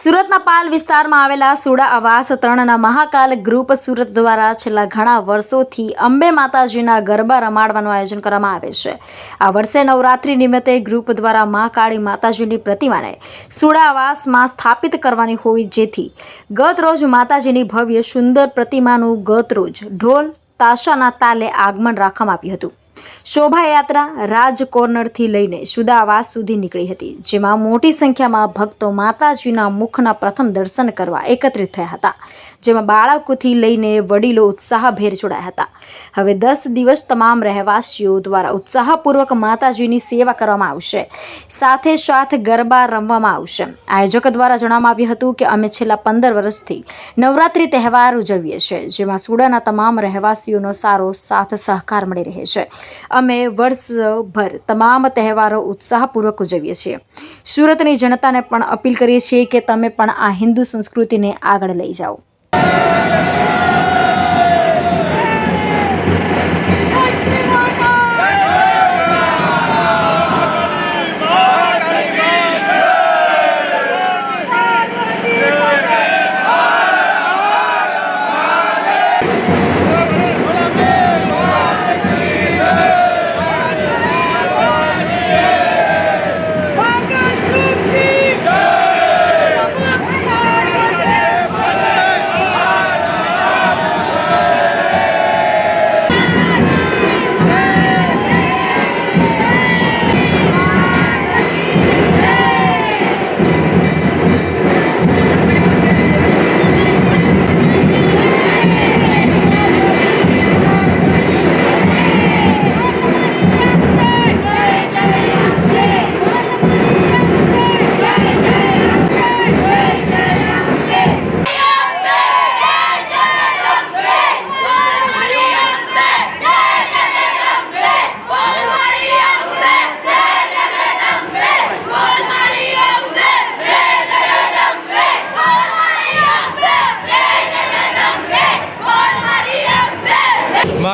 સુરતના પાલ વિસ્તારમાં આવેલા સુડા આવાસ ત્રણના મહાકાલ ગ્રુપ સુરત દ્વારા છેલ્લા ઘણા વર્ષોથી અંબે માતાજીના ગરબા રમાડવાનું આયોજન કરવામાં આવે છે. આ વર્ષે નવરાત્રિ નિમિત્તે ગ્રુપ દ્વારા મા કાળી માતાજીની પ્રતિમાને સુડા આવાસમાં સ્થાપિત કરવાની હોય જેથી ગત રોજ માતાજીની ભવ્ય સુંદર પ્રતિમાનું ગત રોજ ઢોલ, તાશાના તાલે આગમન રાખવામાં આવ્યું હતું. શોભાયાત્રા રાજ કોર્નરથી લઈને સુદાવાસ સુધી નીકળી હતી, જેમાં મોટી સંખ્યામાં ભક્તો માતાજીના મુખના પ્રથમ દર્શન કરવા એકત્રિત થયા હતા, જેમાં બાળકોથી લઈને વડીલો ઉત્સાહભેર જોડાયા હતા. હવે દસ દિવસ તમામ રહેવાસીઓ દ્વારા ઉત્સાહપૂર્વક માતાજીની સેવા કરવામાં આવશે, સાથે સાથ ગરબા રમવામાં આવશે. આયોજક દ્વારા જણાવવામાં આવ્યું હતું કે અમે છેલ્લા પંદર વર્ષથી નવરાત્રિ તહેવાર ઉજવીએ છીએ, જેમાં સુડાના તમામ રહેવાસીઓનો સારો સાથ સહકાર મળી રહે છે. અમે વર્ષભર તમામ તહેવારો ઉત્સાહપૂર્વક ઉજવીએ છીએ. સુરતની જનતાને પણ અપીલ કરીએ છીએ કે તમે પણ આ હિન્દુ સંસ્કૃતિને આગળ લઈ જાઓ.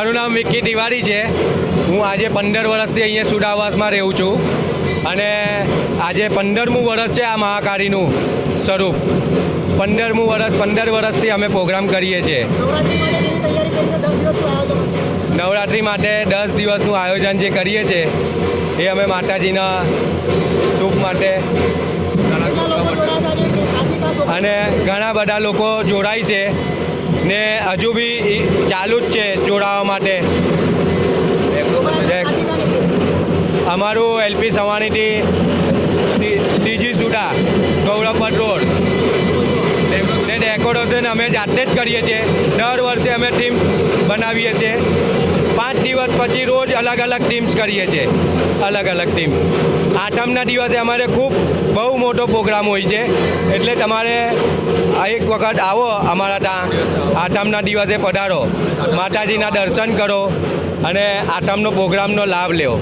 મારું નામ વિક્કી તિવારી છે. હું આજે પંદર વર્ષથી અહીંયા સુડાવાસમાં રહું છું અને આજે પંદરમું વર્ષ છે આ મહાકાળીનું સ્વરૂપ. પંદરમું વર્ષ પંદર વર્ષથી અમે પ્રોગ્રામ કરીએ છીએ. નવરાત્રિ માટે દસ દિવસનું આયોજન જે કરીએ છીએ એ અમે માતાજીના સુખ માટે અને ઘણા બધા લોકો જોડાય છે. ને હજુ બી ચાલુ જ છે જોડાવા માટે. અમારું એલપી સવાણીથી ડીજી સુડા, ગૌરવપટ રોડ. ને ડેકોરેશન અમે જાતે જ કરીએ છીએ. દર વર્ષે અમે ટીમ બનાવીએ છીએ. પાંચ દિવસ પછી રોજ અલગ અલગ ટીમ્સ કરીએ છીએ. અલગ અલગ ટીમ આઠમના દિવસે અમારે ખૂબ બહુ મોટો પ્રોગ્રામ હોય છે. એટલે તમારે એક વખત આવો અમારા ત્યાં. આઠમના દિવસે પધારો. માતાજીના દર્શન કરો અને આઠમનો પ્રોગ્રામનો લાભ લ્યો.